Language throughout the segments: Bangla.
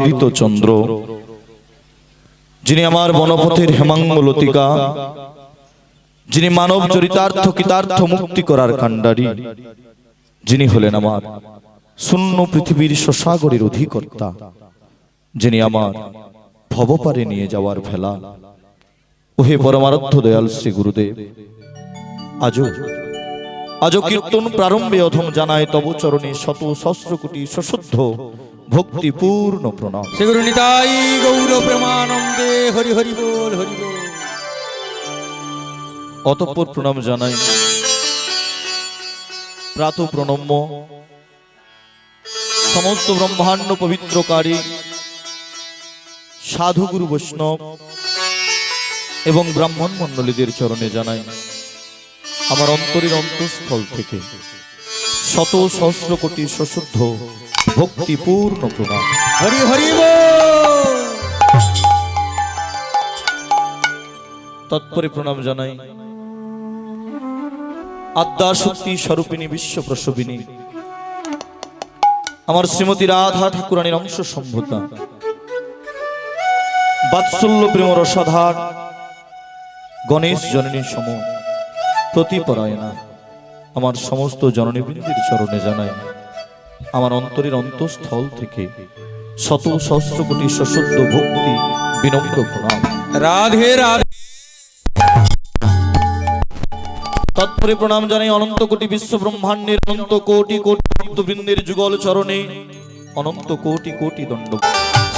উদিত চন্দ্র, যিনি আমার বনপথের হেমাঙ্গ লতিকা, যিনি মানব চরিতার্থ কিতার্থ মুক্তি করার কাণ্ডারি, যিনি হলেন আমার শূন্য পৃথিবীর শশাগরের অধিকর্তা, যিনি আমার ভবপারে নিয়ে যাওয়ার ভেলা। ওহে পরমারাধ্য দয়াল শ্রী গুরুদেব, আজও আজও কীর্তন প্রারম্ভে অধম জানায় তব চরণে শত সহস্র কোটি সশুদ্ধ ভক্তিপূর্ণ প্রণাম। শ্রী গুরু নিতাই গৌর প্রেমানন্দে হরি হরি বল হরি বল। অতঃপর প্রণাম জানাই। প্রাত প্রণম্য সমস্ত ব্রহ্মাণ্ড পবিত্রকারী সাধু গুরু বৈষ্ণব এবং ব্রাহ্মণ মণ্ডলীদের চরণে জানাই আমার অন্তরের অন্তঃস্থল থেকে শত সহস্র কোটি সশুদ্ধ ভক্তিপূর্ণ প্রণাম হরি হরি তৎপরে প্রণাম জানাই। আদ্যা শক্তি স্বরূপিনী বিশ্ব প্রসবিনী আমার শ্রীমতী রাধা ঠাকুরানীর অংশ সম্ভূতা। বাৎসল্য প্রেম রসাধার গণেশ জননী সম প্রতিপরায়ণা। আমার সমস্ত জননীবৃন্দির চরণে জানাই। আমার অন্তরের অন্তঃস্থল থেকে শত সহস্র কোটি সশব্দ ভক্তি বিনম্র প্রণাম। রাধে রাধে। তৎপরে প্রণাম জানাই অনন্ত কোটি বিশ্ব ব্রহ্মাণ্ডের অনন্ত কোটি কোটি ভক্তবৃন্দের যুগল চরণে অনন্ত কোটি কোটি দণ্ড।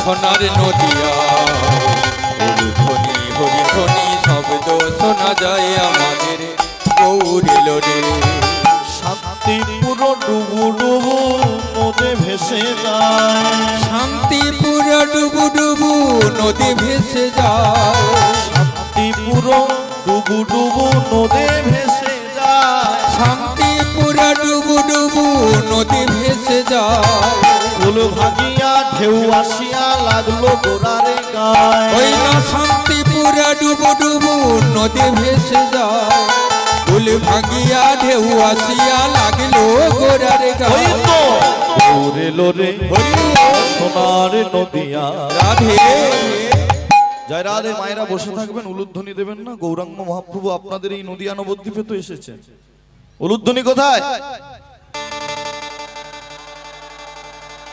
সোনার নদিয়া শব্দ শোনা যায় আমাদের গৌরিল রে শান্তি পুরো ডুবু ডুবু নদে ভেসে যায়। শান্তিপুর ডুবু ডুবু নদী ভেসে যায়। শান্তি পুরো ডুবু ডুবু নদে ভেসে যায়। শান্তিপুর ডুবু ডুবু নদী ভেসে যায়। ফুল ভাগিয়া ঢেউ আসিয়া লাগল গোড়ারে গায়। ওই না শান্তিপুর ডুবু ডুবু নদী ভেসে যায়। ফুল ভাঙিয়া ঢেউ আসিয়া লাগল গোড়ার গায়ে ওরে লোরে সোনার নদিয়া। রাধে। জয় রাধে। মায়েরা বসে থাকবেন উলুধ্বনি দেবেন না। গৌরাঙ্গ মহাপ্রভু আপনাদের এই নদিয়া নবদ্বীপে তো এসেছেন। উলুধ্বনি কোথায়?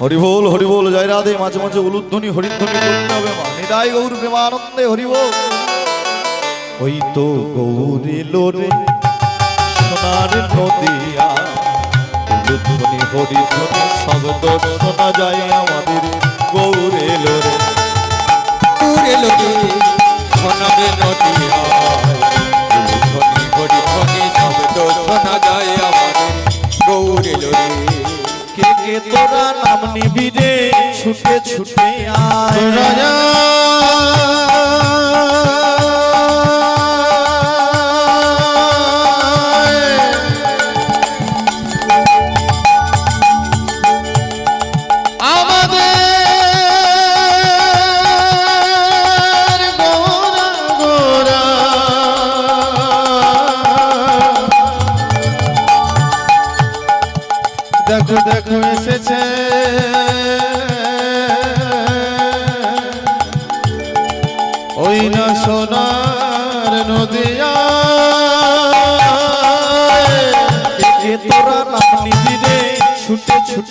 হরিবোল হরিবোল জয় রাধে। মাঝে মাঝে উলুধ্বনি হরিধ্বনি করতে হবে মা। নিদায় গৌর প্রেমানন্দে হরিবোল। ওই তো গৌরী লোরে সোনার নদিয়া। উলুধ্বনি হরিধ্বনি শব্দ শোনা যায় আমাদের গৌরে লোরে পুরে লোকে সোনার নদিয়া। ধনি হরি ধনি শব্দ শোনা যায় আমাদের গৌরে লোরে কে কে তোরা নাম নিবি রে, ছুটে ছুটে আয়। রাজা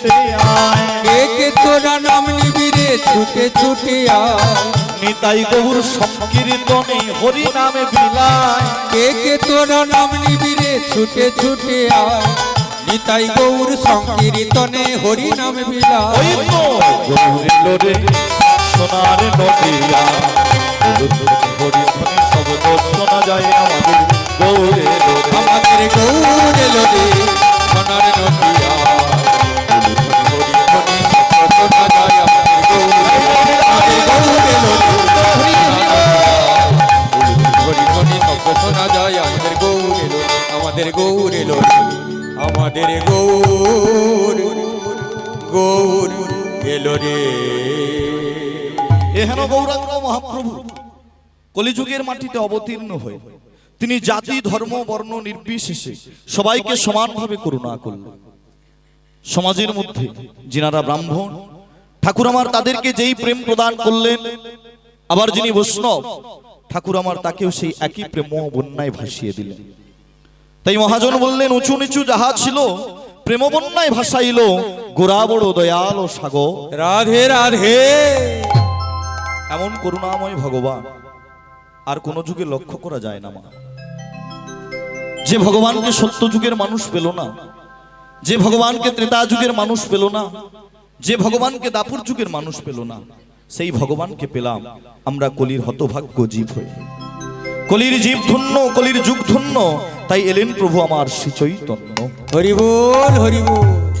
ছুটে আয়। কে কে তোরা নাম নিবি রে ছুটে ছুটে আয়। নিতাই গৌর সংকীর্তনে হরি নামে বিলায়। কে কে তোরা নাম নিবি রে ছুটে ছুটে আয়। নিতাই গৌর সংকীর্তনে হরি নাম বিলায় লোরে সোনার নদিয়া হরি শব্দ শোনা যায় আমাদের গৌরে আমাদের গৌরে লোরে সোনার নদিয়া আমাদের গৌরে আমাদের গৌর গৌর এলো রে। এহেন গৌরাঙ্গ মহাপ্রভু, কলিযুগের মাটিতে অবতীর্ণ হয়ে তিনি জাতি, ধর্ম, বর্ণ নির্বিশেষে সবাইকে সমানভাবে করুণা করলেন। সমাজের মধ্যে যিনারা ব্রাহ্মণ ঠাকুর আমার তাদেরকে যেই প্রেম প্রদান করলেন, আবার যিনি বৈষ্ণব ঠাকুর আমার তাকেও সেই একই প্রেম বন্যায় ভাসিয়ে দিলেন। তাই মহাজন বললেন উঁচু নিচু যাহা ছিল প্রেম বন্যায় ভাসাইল। গোড়া বড় দয়াল ও সাগর। রাধে রাধে। এমন করুণাময় ভগবান আর কোন যুগে লক্ষ্য করা যায় না মা। যে ভগবানকে সত্য যুগের মানুষ পেল না যে ভগবানকে ত্রেতা যুগের মানুষ পেল না যে ভগবানকে দাপুর যুগের মানুষ পেল না সেই ভগবানকে পেলাম আমরা কলির হতভাগ্য জীব হয়ে। কলির জীব ধন্য কলির যুগ ধন্য তাই এলেন প্রভু আমার শ্রী চৈতন্য। হরি বল হরি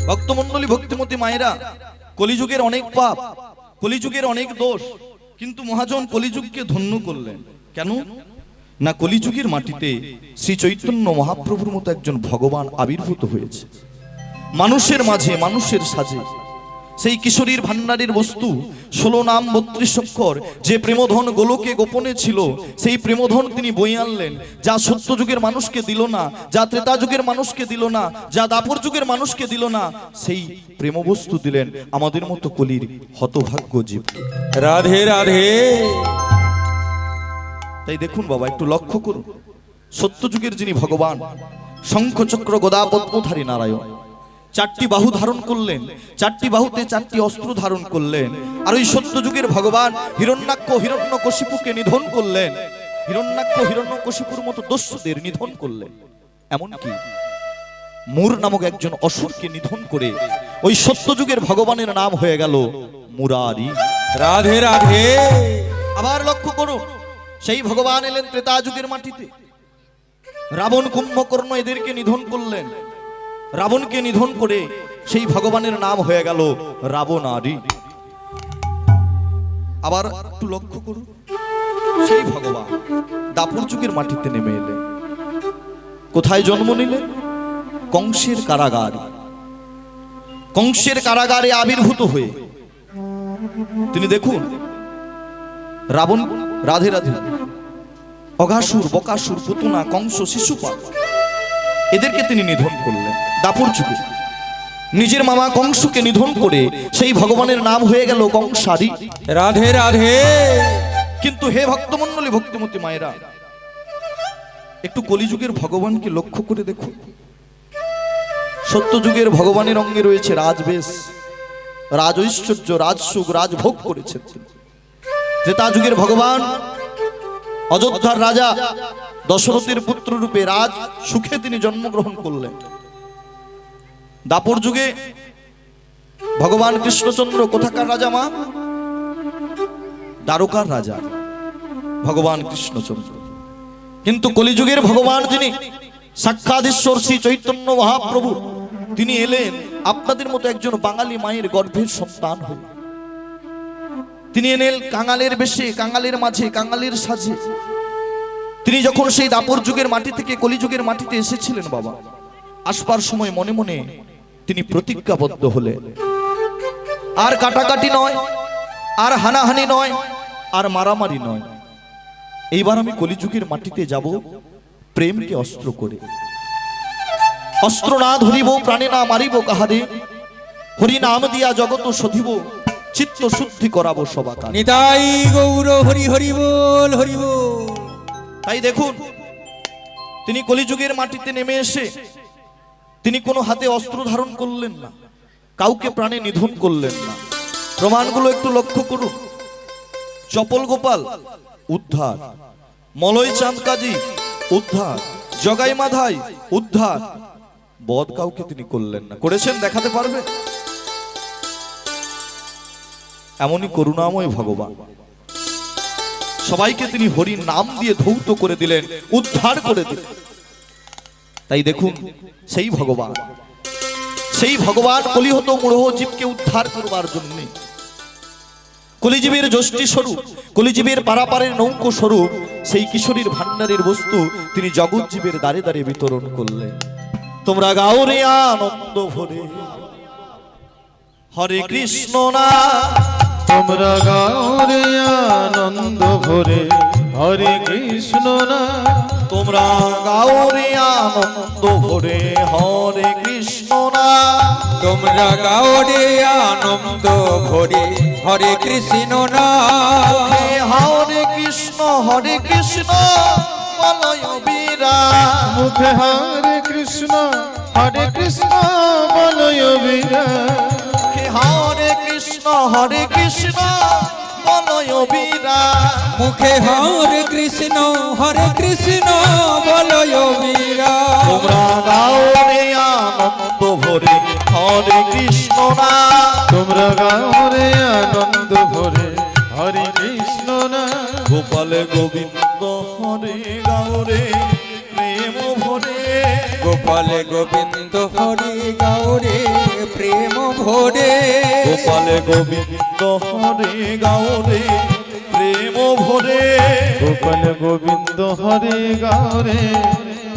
ভক্তমন্ডলী ভক্তিমতী মায়েরা কলিযুগের অনেক পাপ কলিযুগের অনেক দোষ কিন্তু মহাজন কলিযুগকে ধন্য করলেন। কেন? না কলিযুগের মাটিতে শ্রী চৈতন্য মহাপ্রভুর মতো একজন ভগবান আবির্ভূত হয়েছে। মানুষের মাঝে মানুষের সাজে সেই কিশোরীর ভান্ডারের বস্তু ষোলো নাম বত্রিশ অক্ষর যে প্রেমধন গোলকে গোপনে ছিল সেই প্রেমধন তিনি বই আনলেন। যা সত্য যুগের মানুষকে দিল না যা ত্রেতা যুগের মানুষকে দিল না যা দাপর যুগের মানুষকে দিল না সেই প্রেমবস্তু দিলেন আমাদের মতো কলির হতভাগ্য জীব। রাধে রাধে। তাই দেখুন বাবা একটু লক্ষ্য করুন। সত্য যুগের যিনি ভগবান শঙ্খচক্র গদা পদ্মধারী নারায়ণ চারটি বাহু ধারণ করলেন চারটি বাহুতে চারটি অস্ত্র ধারণ করলেন আর ওই সত্য যুগের ভগবান হিরণ্যাক্ষ হিরণ্য কশিপুকে নিধন করলেন হিরণ্যাক্ষ হিরণ্য কশিপুর মতো দস্যুদের নিধন করলেন। এমনকি মুর নামক একজন অসুরকে নিধন করে ওই সত্য যুগের ভগবানের নাম হয়ে গেল মুরারি। রাধে রাধে। আবার লক্ষ্য করুন সেই ভগবান এলেন ত্রেতা যুগের মাটিতে। রাবণ কুম্ভকর্ণ এদেরকে নিধন করলেন। রাবণকে নিধন করে সেই ভগবানের নাম হয়ে গেল রাবণারি আবার একটু লক্ষ্য করুন, সেই ভগবান দাপুর যুগের মাটিতে নেমে এলেন। কোথায় জন্ম নিলেন কংসের কারাগারে। কংসের কারাগারে আবির্ভূত হয়ে। তিনি দেখুন, রাবণ, রাধে রাধে। অঘাসুর, বকাসুর, পুতুনা, কংস, শিশুপাল। এদেরকে তিনি নিধন করলেন। দাপুর যুগে নিজের মামা কংসকে নিধন করে সেই ভগবানের নাম হয়ে গেল কংসারি। রাধে রাধে। কিন্তু হে ভক্তমন্ডলী ভক্তিমতী মায়েরা একটু কলিযুগের ভগবানকে লক্ষ্য করে দেখুন। সত্য যুগের ভগবানের অঙ্গে রয়েছে রাজবেশ রাজ ঐশ্বর্য রাজসুখ রাজভোগ করেছেন তিনি। ত্রেতা যুগের ভগবান অযোধ্যার রাজা দশরথের পুত্র রূপে রাজ সুখে তিনি জন্মগ্রহণ করলেন। দাপর যুগে ভগবান কৃষ্ণচন্দ্র কোথাকার রাজা মা? দ্বারকার রাজা, ভগবান কৃষ্ণচন্দ্র। কিন্তু কলিযুগের ভগবান যিনি সাক্ষাৎ ঈশ্বর শ্রী চৈতন্য মহাপ্রভু, তিনি এলেন আপনাদের মতো একজন বাঙালি মায়ের গর্ভের সন্তান হয়ে। তিনি এনেল কাঙালের বেশে, কাঙালের মাঝে, কাঙালের সাজে। তিনি যখন সেই দাপর যুগের মাটি থেকে কলিযুগের মাটিতে এসেছিলেন বাবা, আসবার সময় মনে মনে তিনি প্রতিজ্ঞাবদ্ধ হলেন। আর কাটাকাটি নয়, আর হানাহানি নয়, আর মারামারি নয়। এইবার আমি কলিযুগের মাটিতে যাব প্রেমকে অস্ত্র করে। অস্ত্র না ধরিব, প্রাণে না মারিব কাহারে। হরি নাম দিয়া জগত সধিব, চিত্ত শুদ্ধি করাবো সবাকার নিতাই গৌর হরি হরি বল হরি বল। তাই দেখুন, তিনি কলিযুগের মাটিতে নেমে এসে তিনি কোনো হাতে অস্ত্র ধারণ করলেন না, কাউকে প্রাণে নিধন করলেন না। প্রমাণগুলো একটু লক্ষ্য করুন। চপল গোপাল, উদ্ধার। মলয় চাঁদ কাজী উদ্ধার। জগাই মাধাই, উদ্ধার। বদ কাউকে তিনি করলেন না। করেছেন, দেখাতে পারবে? এমনই করুণাময় ভগবান। সবাইকে তিনি হরির নাম দিয়ে ধৌত করে দিলেন, উদ্ধার করে দিলেন। তাই দেখুন, সেই ভগবান সেই ভগবান কলিহত মূঢ় জীবকে উদ্ধার করবার জন্য। কলিজীবের যষ্টি স্বরূপ, কলিজীবের পারাপারের নৌকো স্বরূপ, সেই কিশোরীর ভান্ডারের বস্তু তিনি জগৎজীবের দ্বারে দ্বারে বিতরণ করলেন। তোমরা গাও রে আনন্দ ভরে। হরে কৃষ্ণ না তোমরা গাও রে আনন্দ ভরে। হরে কৃষ্ণ না তোমরা গাওরে আনন্দ ভরে। হরে কৃষ্ণ না তোমরা গাও রে আনন্দ ভরে। হরে কৃষ্ণ না হরে কৃষ্ণ হরে কৃষ্ণ বীরা মুখে হরে কৃষ্ণ হরে কৃষ্ণ বলয় বীরা হরে হরে কৃষ্ণ বলয় বীরা মুখে হরে কৃষ্ণ হরে কৃষ্ণ বলয় বীরা তোমরা গাওরে আনন্দ ভরে হরে কৃষ্ণ না। তোমরা গাও রে আনন্দ ভরে হরে কৃষ্ণ না। গোপাল গোবিন্দ হরে গাওরে প্রেম ভরে। গোপাল গোবিন্দ হরে গাওরে প্রেম ভরে। গোপাল গোবিন্দ হরে গাওরে প্রেম ভরে। গোপাল গোবিন্দ হরে গাও রে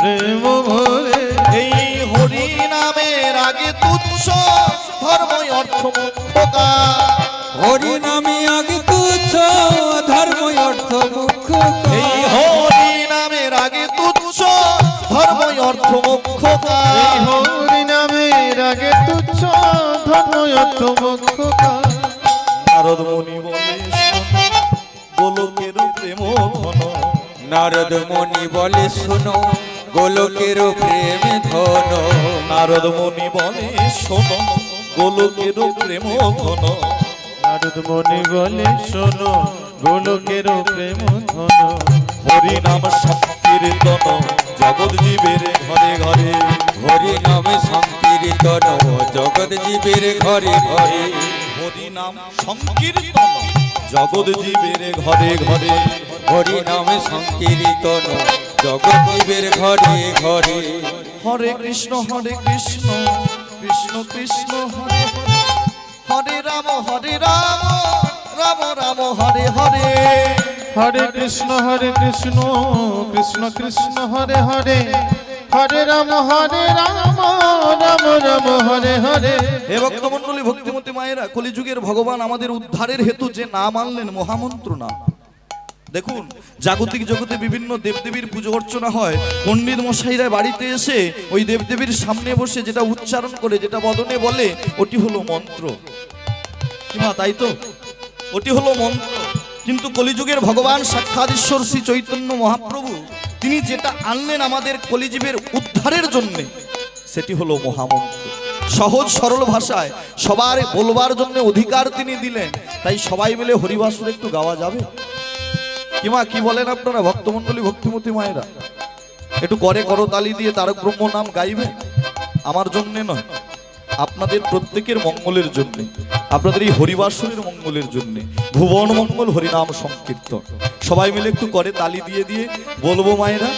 প্রেম ভরে। এই হরি নামের আগে তুচ্ছ ধর্ম অর্থ মুখ্যকা হরি নামে আগে তুচ্ছ ধর্ম অর্থ মুখ্য ধর্ম অর্থ মুখ্যকা এই হরি নামের আগে তুচ্ছ ধর্ম অর্থ মুখ্য নারদ মুনি বলে শোনো, গোলকের প্রেম ঘন নারদ মুনি বলে শোনো গোলকের প্রেম ধন নারদ মুনি বলে শোনো গোলকের প্রেম ঘন নারদ মনি বলে শোনো গোলকের প্রেম ধন হরি নাম সংকীর্তন জগৎ জীবের ঘরে ঘরে। হরি নামে সংকীর্তন জগৎ জীবের ঘরে ঘরে। হরি নাম সংকীর্তন জগৎ জীবের ঘরে ঘরে। হরি নামে সংকীর্তন জগৎ জীবের ঘরে ঘরে। হরে কৃষ্ণ হরে কৃষ্ণ কৃষ্ণ কৃষ্ণ হরে হরে। হরে রাম হরে রাম রাম রাম হরে হরে। হরে কৃষ্ণ হরে কৃষ্ণ কৃষ্ণ কৃষ্ণ, হরে হরে। হরে রাম হরে রাম রাম রাম, হরে হরে। হে ভক্তমন্ডলী ভক্তিমতী মায়েরা, কলিযুগের ভগবান আমাদের উদ্ধারের হেতু যে নাম আনলেন মহামন্ত্র নাম দেখুন, জাগতিক জগতে বিভিন্ন দেবদেবীর পুজো অর্চনা হয়। পণ্ডিত মশাইরা বাড়িতে এসে ওই দেবদেবীর সামনে বসে যেটা উচ্চারণ করে, যেটা বদনে বলে, ওটি হলো মন্ত্র। তাই তো? ওটি হলো মন্ত্র। কিন্তু কলিযুগের ভগবান সাক্ষাৎ ঈশ্বর শ্রী চৈতন্য মহাপ্রভু, তিনি যেটা আনলেন আমাদের কলিজীবের উদ্ধারের জন্যে, সেটি হলো মহামন্ত্র। সহজ সরল ভাষায় সবার বলবার জন্য অধিকার তিনি দিলেন, তাই সবাই মিলে হরিবাসুর একটু গাওয়া যাবে? কিমা কি বলেন আপনারা ভক্তমণ্ডলী, ভক্তিমতী মায়েরা? একটু করে করতালি দিয়ে তারক ব্রহ্ম নাম গাইবে? আমার জন্যে নয়। আপনাদের প্রত্যেকের মঙ্গলের জন্য, আপনাদের এই হরিবাসনের মঙ্গলের জন্য, ভুবন মঙ্গল হরিনাম সংকীর্তন। সবাই মিলে একটু করে তালি দিয়ে দিয়ে বলব মায়েরা,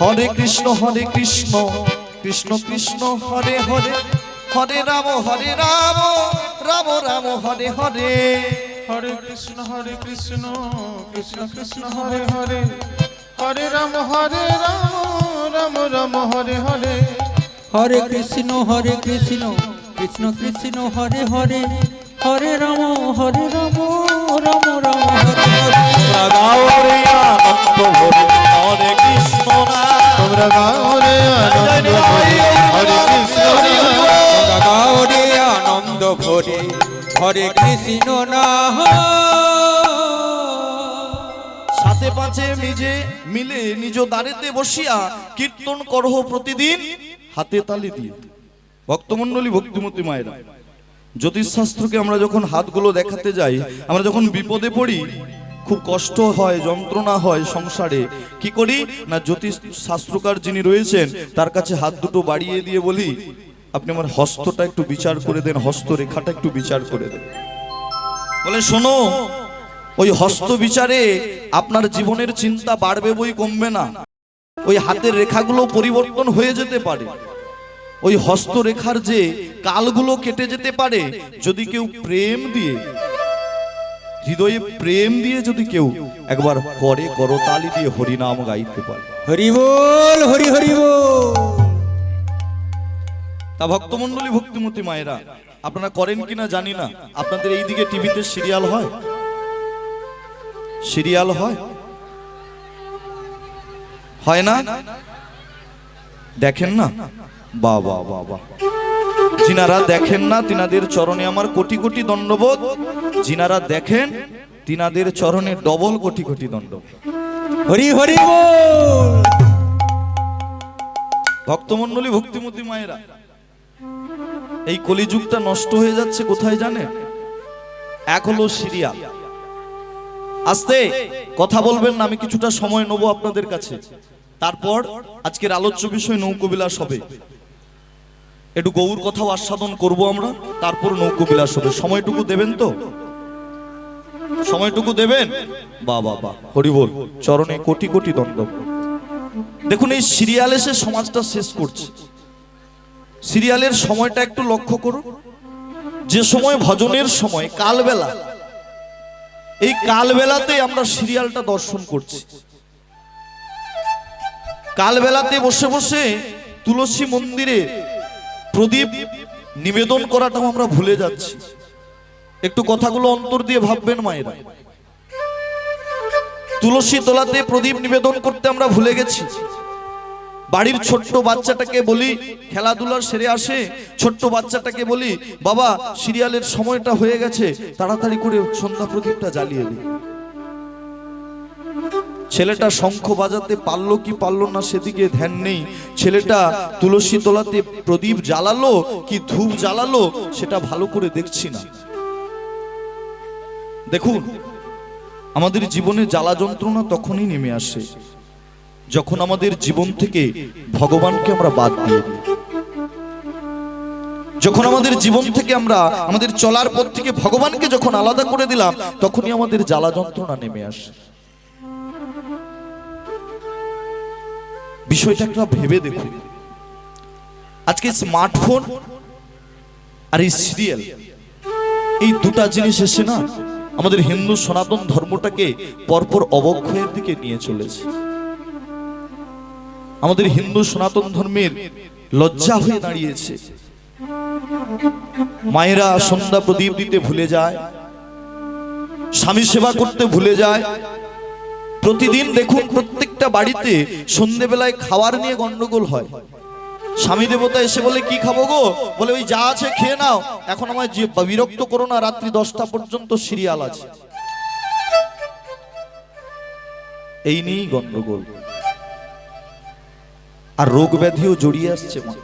হরে কৃষ্ণ হরে কৃষ্ণ কৃষ্ণ কৃষ্ণ, হরে হরে হরে রাম হরে রাম রাম রাম, হরে হরে। হরে কৃষ্ণ হরে কৃষ্ণ কৃষ্ণ কৃষ্ণ, হরে হরে হরে রাম হরে রাম রাম রাম, হরে হরে। হরে কৃষ্ণ হরে কৃষ্ণ কৃষ্ণ কৃষ্ণ, হরে হরে হরে রাম হরে রাম রাম রাম, হরে হরে হরে কৃষ্ণ তোমরা গাও রে আনন্দ হরে কৃষ্ণ নাম। গাওরে আনন্দ ভরে হরে কৃষ্ণ না সাথে পাঁচে নিজে মিলে নিজ দাঁড়েতে বসিয়া কীর্তন করহ প্রতিদিন হাতে তালি দিয়ে। ভক্তমণ্ডলী ভক্তিমতী মায়েরা, জ্যোতিষশাস্ত্রকে আমরা যখন হাতগুলো দেখাতে যাই, আমরা যখন বিপদে পড়ি, খুব কষ্ট হয়, যন্ত্রণা হয় সংসারে। কি করি? না জ্যোতিষ শাস্ত্রকার যিনি রয়েছেন, তার কাছে হাত দুটো বাড়িয়ে দিয়ে বলি, আপনি আমার হস্তটা একটু বিচার করে দেন হস্তরেখাটা একটু বিচার করে দেন। বলে, শোনো, ওই হস্ত বিচারে আপনার জীবনের চিন্তা বাড়বে বই কমবে না। ওই হাতের রেখাগুলো পরিবর্তন হয়ে যেতে পারে। ওই হস্তরেখার যে কালগুলো কেটে যেতে পারে যদি কেউ প্রেম দিয়ে হৃদয়ে প্রেম দিয়ে যদি কেউ একবার করে করতালি দিয়ে হরিনাম গাইতে পারে। হরি বল হরি হরি বল। তা ভক্তমণ্ডলী ভক্তিমতী মায়েরা আপনারা করেন কিনা জানি না। আপনাদের এইদিকে টিভিতে সিরিয়াল হয়? সিরিয়াল হয়? হয় না? দেখেন না? বা বা বা বা যিনারা দেখেন না, তিনাদের চরণে আমার কোটি কোটি দণ্ডবোধ। যিনারা দেখেন, তিনাদের চরণে ডবল কোটি কোটি দণ্ড হরি হরি বল! ভক্তমণ্ডলী, ভক্তিমতী মায়েরা, এই কলিযুগটা নষ্ট হয়ে যাচ্ছে কোথায় জানেন এক হলো সিরিয়া আস্তে, কথা বলবেন না, আমি কিছুটা সময় নেব আপনাদের কাছে। তারপর আজকের আলোচ্য বিষয় নৌকবিলাস হবে। একটু গৌর কথাও আস্বাদন করব আমরা, তারপর নৌকবিলাস হবে। সময়টুকু দেবেন তো? সময়টুকু দেবেন? বা বা বা। হরিবল চরণে কোটি কোটি দণ্ড দেখুন, এই সিরিয়াল এসে সমাজটা শেষ করছে। সিরিয়ালের সময়টা একটু লক্ষ্য করুন। যে সময় ভজনের সময়, কালবেলা, এই কালবেলাতে আমরা সিরিয়ালটা দর্শন করছি। কালবেলাতে বসে বসে তুলসী মন্দিরে প্রদীপ নিবেদন করাটাও আমরা ভুলে যাচ্ছি। একটু কথাগুলো অন্তর দিয়ে ভাববেন মায়েরা। তুলসী তলাতে প্রদীপ নিবেদন করতে আমরা ভুলে গেছি। বাড়ির ছোট্ট বাচ্চাটাকে বলি, খেলাধুলার সেরে আসে, ছোট্ট বাচ্চাটাকে বলি, বাবা, সিরিয়ালের সময়টা হয়ে গেছে, তাড়াতাড়ি করে সন্ধ্যা প্রদীপটা জ্বালিয়ে দিই ছেলেটা শঙ্খ বাজাতে পারল কি পারল না সেদিকে ধ্যান নেই। ছেলেটা তুলসী তলাতে প্রদীপ জ্বালালো কি ধূপ জ্বালালো সেটা ভালো করে দেখছি না। দেখুন, আমাদের জীবনে জ্বালা যন্ত্রণা তখনই নেমে আসে, যখন আমাদের জীবন থেকে ভগবানকে আমরা বাদ দিয়ে দিই। যখন আমাদের জীবন থেকে আমরা আমাদের চলার পথ থেকে ভগবানকে যখন আলাদা করে দিলাম, তখনই আমাদের জ্বালা যন্ত্রণা নেমে আসে। বিষয়টা একটু ভেবে দেখুন। আজকে স্মার্টফোন আর এই সিরিয়াল এই দুটা জিনিস এসে না আমাদের হিন্দু সনাতন ধর্মটাকে পরপর অবক্ষয়ের দিকে নিয়ে চলেছে। আমাদের হিন্দু সনাতন ধর্মের লজ্জা হয়ে দাঁড়িয়েছে। মায়েরা সন্ধ্যা প্রদীপ দিতে ভুলে যায়, স্বামী সেবা করতে ভুলে যায় প্রতিদিন দেখুন প্রত্যেকটা বাড়িতে সন্ধেবেলায় খাওয়ার নিয়ে গন্ডগোল হয়। স্বামী দেবতা এসে বলে, কি খাব গো? বলে, ওই যা আছে খেয়ে নাও। এখন আমায় যে বিরক্ত করো না, রাত্রি দশটা পর্যন্ত সিরিয়াল আছে। এই নিয়েই গন্ডগোল। আর রোগ ব্যাধিও জড়িয়ে আসছে মা।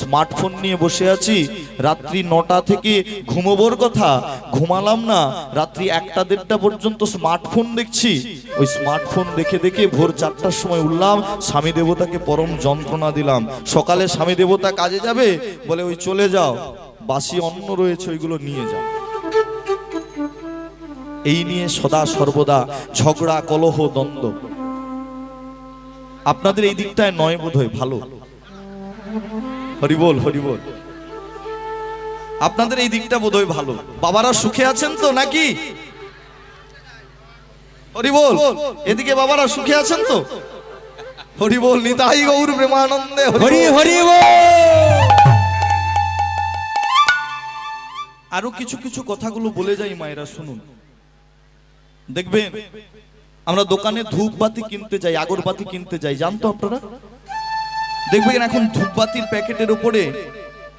স্মার্টফোন নিয়ে বসে আছি। রাত্রি নটা থেকে ঘুমোবোর কথা। ঘুমালাম না। রাত্রি একটা দেড়টা পর্যন্ত স্মার্টফোন দেখছি। ওই স্মার্টফোন দেখে দেখে ভোর চারটার সময় উঠলাম। স্বামী দেবতাকে পরম যন্ত্রণা দিলাম। সকালে স্বামী দেবতা কাজে যাবে? বলে, ওই চলে যাও। বাসি অন্ন রয়েছে, ওইগুলো নিয়ে যাও। এই নিয়ে সদা সর্বদা ঝগড়া, কলহ, দ্বন্দ্ব। আপনাদের এই দিকটায় নয় বোধ হয় ভালো। হরিবল হরিবল আপনাদের এই দিকটা বোধহয় ভালো। বাবারা সুখে আছেন তো নাকি? হরিবল এদিকে বাবারা সুখে আছেন তো? হরিবল নিতাই গৌর প্রেমানন্দে হরি হরি হরি বল! আরও কিছু কিছু কথাগুলো বলে যাই মায়েরা শুনুন। দেখবেন আমরা দোকানে ধূপবাতি কিনতে যাই আগরবাতি কিনতে যাই জানতো আপনারা? দেখবেন এখন ধূপবাতির প্যাকেটের উপরে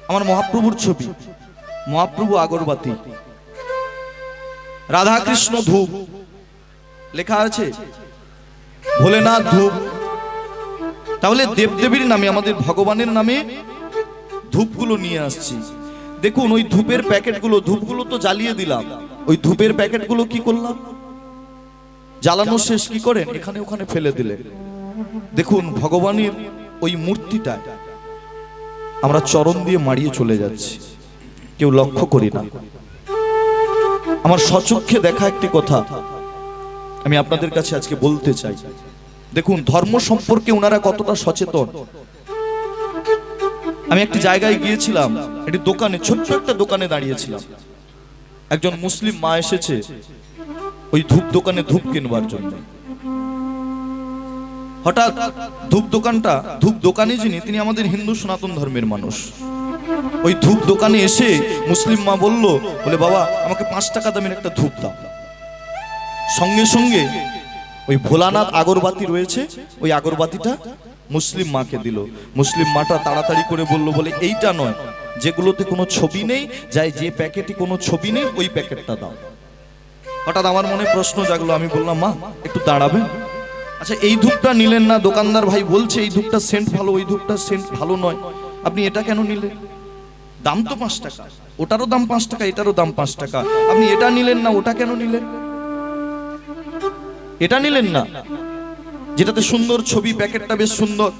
আমার মহাপ্রভুর ছবি। মহাপ্রভু আগরবাতি। রাধা কৃষ্ণ ধূপ। লেখা আছে, ভোলেনাথ ধূপ। তাহলে দেবদেবীর নামে, আমাদের ভগবানের নামে ধূপগুলো নিয়ে আসছি। দেখুন, ওই ধূপের প্যাকেটগুলো, ধূপগুলো তো জ্বালিয়ে দিলাম। ওই ধূপের প্যাকেটগুলো কি করলাম? জ্বালানো শেষ কি করেন? এখানে ওখানে ফেলে দিলেন। দেখুন, ভগবানের ওই মূর্তিটা আমরা চরণ দিয়ে মারিয়ে চলে যাচ্ছি। কেউ লক্ষ্য করি না। আমার সচক্ষে দেখা একটি কথা আমি আপনাদের কাছে আজকে বলতে চাই। দেখুন, ধর্ম সম্পর্কে ওনারা কতটা সচেতন। আমি একটি জায়গায় গিয়েছিলাম, একটি দোকানে, ছোট্ট একটা দোকানে দাঁড়িয়েছিলাম। একজন মুসলিম মা এসেছে ওই ধূপ দোকানে ধূপ কিনবার জন্য। হঠাৎ ধূপ দোকানটা, ধূপ দোকানে যিনি, তিনি আমাদের হিন্দু সনাতন ধর্মের মানুষ। ওই ধূপ দোকানে এসে মুসলিম মা বলল, বলে, বাবা, আমাকে পাঁচ টাকা দামের একটা ধূপ দাও। সঙ্গে সঙ্গে ওই ভোলানাথ আগরবাতি রয়েছে, ওই আগরবাতিটা মুসলিম মাকে দিল। মুসলিম মাটা তাড়াতাড়ি করে বলল, বলে, এইটা নয়, যেগুলোতে কোনো ছবি নেই, যাই যে প্যাকেটে কোনো ছবি নেই, ওই প্যাকেটটা দাও। হঠাৎ আমার মনে প্রশ্ন জাগলো, আমি বললাম, মা, একটু দাঁড়াবেন? আচ্ছা এই ধূপটা নিলেন না, দোকানদার ভাই বলছে, এই ধূপটা সেন্ট ভালো, ওই ধূপটা সেন্ট ভালো নয়। আপনি এটা কেন নিলেন? দাম তো পাঁচ টাকা। ওটারও দাম পাঁচ টাকা, এটারও দাম পাঁচ টাকা। আপনি এটা নিলেন না, ওটা কেন নিলেন? এটা নিলেন না। যেটাতে সুন্দর ছবি, প্যাকেটটা বেশ সুন্দর।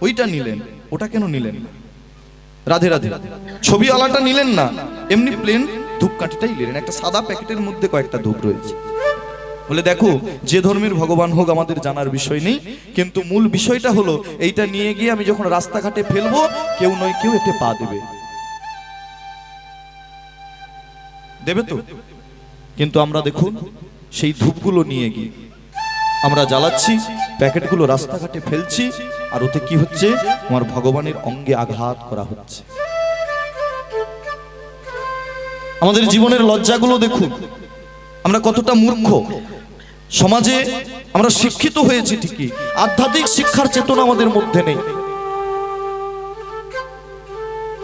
ওইটা নিলেন, ওটা কেন নিলেন? না রাধে রাধে। ছবি আলাটা নিলেন না। এমনি প্লেন ধূপকাঠিটাই নিলেন। একটা সাদা প্যাকেটের মধ্যে কয়েকটা ধূপ রয়েছে। বলে দেখো, যে ধর্মের ভগবান হোক আমাদের জানার বিষয় নেই, কিন্তু মূল বিষয়টা হলো, এইটা নিয়ে গিয়ে আমি যখন রাস্তাঘাটে ফেলব, কেউ নয় কেউ এতে পা দেবে। দেবে তো? কিন্তু আমরা দেখুন, সেই ধূপগুলো নিয়ে গিয়ে আমরা জ্বালাচ্ছি, প্যাকেটগুলো রাস্তাঘাটে ফেলছি, আর ওতে কি হচ্ছে? আমার ভগবানের অঙ্গে আঘাত করা হচ্ছে। আমাদের জীবনের লজ্জাগুলো দেখুন, আমরা কতটা মূর্খ। সমাজে আমরা শিক্ষিত হয়েছি ঠিকই। আধ্যাত্মিক শিক্ষার চেতনা আমাদের মধ্যে নেই।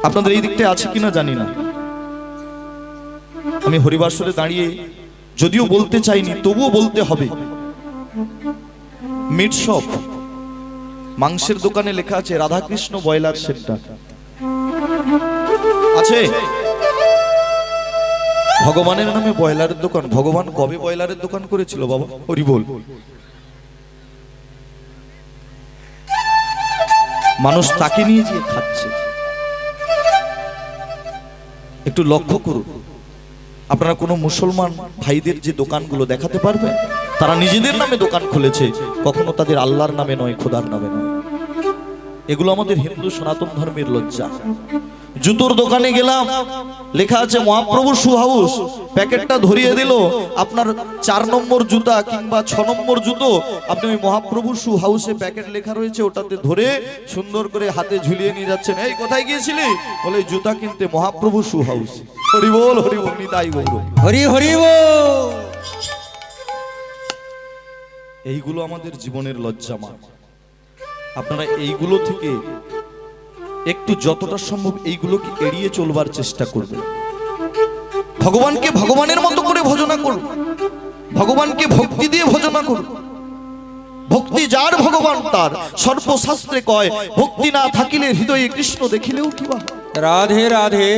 আপনাদের এই দিকটা আছে কিনা জানি না। আমি হরিবাসরে দাঁড়িয়ে যদিও বলতে চাইনি, তবুও বলতে হবে। মিট শপ, মাংসের দোকানে লেখা আছে, রাধাকৃষ্ণ বয়লার সেন্টার আছে? ভগবানের নামে বয়লারের দোকান। ভগবান কবে বয়লারের দোকান করেছিল বাবা? হরি বল। মানুষ তাকে নিয়ে গিয়ে খাচ্ছে। একটু লক্ষ্য করুন। আপনারা কোনো মুসলমান ভাইদের যে দোকানগুলো দেখাতে পারবেন তারা নিজেদের নামে দোকান খুলেছে। কখনো তাদের আল্লাহর নামে নয়, খোদার নামে নয়। এগুলো আমাদের হিন্দু সনাতন ধর্মের লজ্জা। জুতোর দোকানে গেলাম লেখা আছে মহাপ্রভু শু হাউস প্যাকেটটা ধরিয়ে দিল আপনার চার নম্বর জুতা কিংবা ছ নম্বর জুতো আপনি ওই মহাপ্রভু শু হাউসে প্যাকেট লেখা রয়েছে ওটাতে ধরে সুন্দর করে হাতে ঝুলিয়ে নিয়ে যাচ্ছেন। এই কোথায় গিয়েছিলি? বলে জুতা কিনতে মহাপ্রভু শু হাউস হরি বল হরি বল নিতাই গৌর হরি হরি বল। এইগুলো আমাদের জীবনের লজ্জা মা। আপনারা এইগুলো থেকে একটু যতটা সম্ভব এইগুলোকে এড়িয়ে চলবার চেষ্টা করবেন ভগবানকে ভগবানের মতো করে ভজনা করুন। ভগবানকে ভক্তি দিয়ে ভজনা করুন। ভক্তি যার ভগবান তার। সর্বশাস্ত্রে কয় ভক্তি না থাকিলে হৃদয়ে কৃষ্ণ দেখিলেও কি রাধে রাধে।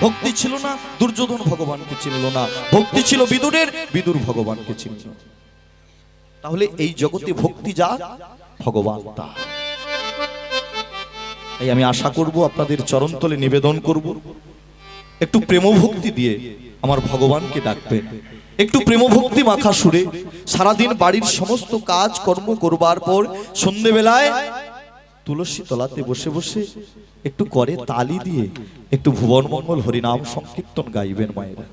ভক্তি ছিল না দুর্যোধন ভগবানকে চিনল না। ভক্তি ছিল বিদুরের বিদুর ভগবানকে চিনল তাহলে এই জগতে ভক্তি যা ভগবান তা তাই আমি আশা করব, আপনাদের চরণতলে নিবেদন করব। একটু প্রেম ভক্তি দিয়ে আমার ভগবানকে ডাকবেন একটু প্রেম ভক্তি মাখা সুরে সারাদিন বাড়ির সমস্ত কাজ কর্ম করবার পর সন্ধেবেলায় তুলসী তলাতে বসে বসে একটু করে তালি দিয়ে একটু ভুবন মঙ্গল হরিনাম সংকীর্তন গাইবেন মায়েরা।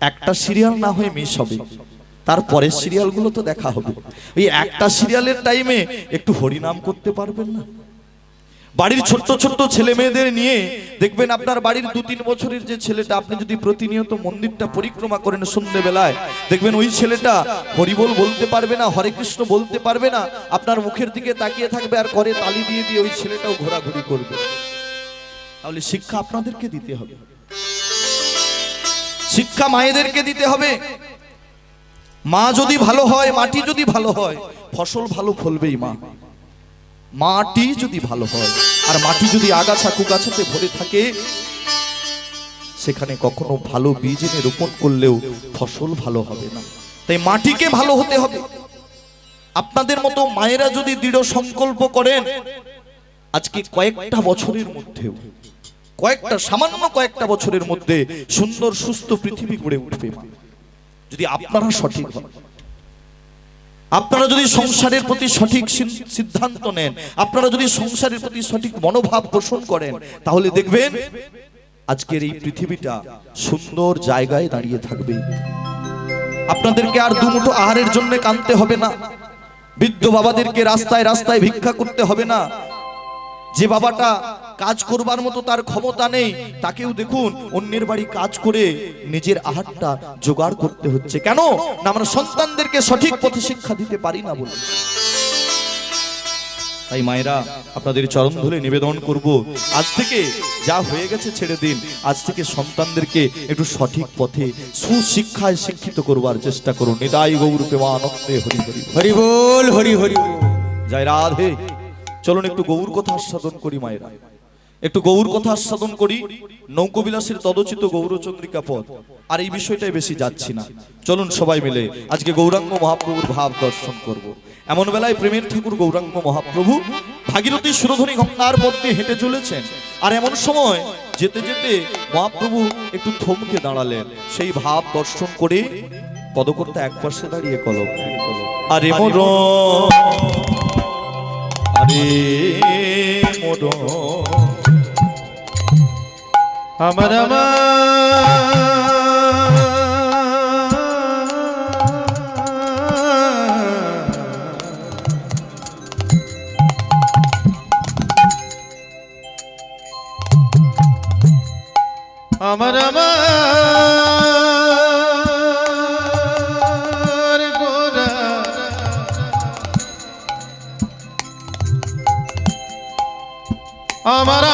একটা সিরিয়াল না হয়ে মিস হবে তারপরের সিরিয়ালগুলো তো দেখা হবে। ওই একটা সিরিয়ালের টাইমে একটু হরিনাম করতে পারবেন না? বাড়ির ছোট্ট ছোট্ট ছেলে মেয়েদের নিয়ে দেখবেন আপনার বাড়ির দু তিন বছরের যে ছেলেটা, আপনি যদি প্রতিনিয়ত মন্দিরটা পরিক্রমা করেন সন্ধ্যেবেলায় দেখবেন ওই ছেলেটা হরিবল বলতে পারবে না, হরে কৃষ্ণ বলতে পারবে না, আপনার মুখের দিকে তাকিয়ে থাকবে আর করে তালি দিয়ে দিয়ে ওই ছেলেটাও ঘোরাঘুরি করবে। তাহলে শিক্ষা আপনাদেরকে দিতে হবে। শিক্ষা মায়েদেরকে দিতে হবে। মা যদি ভালো হয়, মাটি যদি ভালো হয়, ফসল ভালো ফলবেই মা। মাটি যদি ভালো হয়, আর মাটি যদি আগাছা কুগাছাতে ভরে থাকে, সেখানে কখনো ভালো বীজ এনে রোপণ করলেও ফসল ভালো হবে না। তাই মাটিকে ভালো হতে হবে। আপনাদের মতো মায়েরা যদি দৃঢ় সংকল্প করেন, আজকে কয়েকটা বছরের মধ্যেও, কয়েকটা, সামান্য কয়েকটা বছরের মধ্যে সুন্দর, সুস্থ পৃথিবী গড়ে উঠবে যদি আপনারা সঠিক হন। আপনারা যদি সংসারের প্রতি সঠিক সিদ্ধান্ত নেন, আপনারা যদি সংসারের প্রতি সঠিক মনোভাব পোষণ করেন, তাহলে দেখবেন আজকের এই পৃথিবীটা সুন্দর জায়গায় দাঁড়িয়ে থাকবে। আপনাদেরকে আর দুমুঠো আহারের জন্য কানতে হবে না। বৃদ্ধ বাবাদেরকে রাস্তায় রাস্তায় ভিক্ষা করতে হবে না। যে বাবাটা কাজ করবার মতো তার ক্ষমতা নেই তাকেও দেখুন অন্যের বাড়ি কাজ করে নিজের আহারটা জোগাড় করতে হচ্ছে। কেন? না আমরা সন্তানদেরকে সঠিক পথে শিক্ষা দিতে পারি না বলে। তাই মায়েরা আপনাদের চরণ ধরে নিবেদন করব। আজ থেকে যা হয়ে গেছে ছেড়ে দিন। আজ থেকে সন্তানদেরকে একটু সঠিক পথে সুশিক্ষায় শিক্ষিত করবার চেষ্টা করুন। নিদাই গৌর প্রেমানন্দে হরি হরি। হরি বল হরি হরি। জয় রাধে। চলুন একটু গৌর কথা আস্বাদন করি মায়েরা। একটু গৌর কথা আস্বাদন করি, নৌকবিলাসের তদচিত গৌরচন্দ্রিকা পদ আর এই বিষয়টাই বেশি যাচ্ছি না। চলুন সবাই মিলে আজকে গৌরাঙ্গ মহাপ্রভুর ভাব দর্শন করব। এমন বেলায় প্রেমের ঠাকুর গৌরাঙ্গ মহাপ্রভু ভাগীরথী সুরধনী ঘটনার মধ্যে হেঁটে চলেছেন। আর এমন সময় যেতে যেতে মহাপ্রভু একটু থমকে দাঁড়ালেন। সেই ভাব দর্শন করে পদকর্তা এক পাশে দাঁড়িয়ে কলম আরে মোর আরে মোর আমার আমার আমার আমার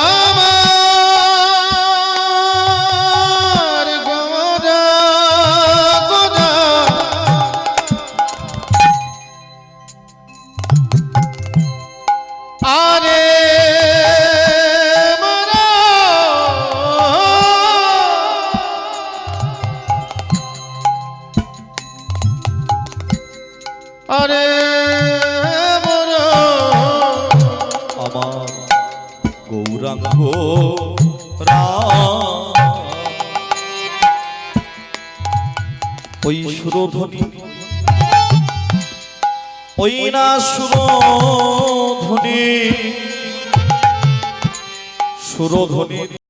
ওই না সুরধ্বনি সুরধ্বনি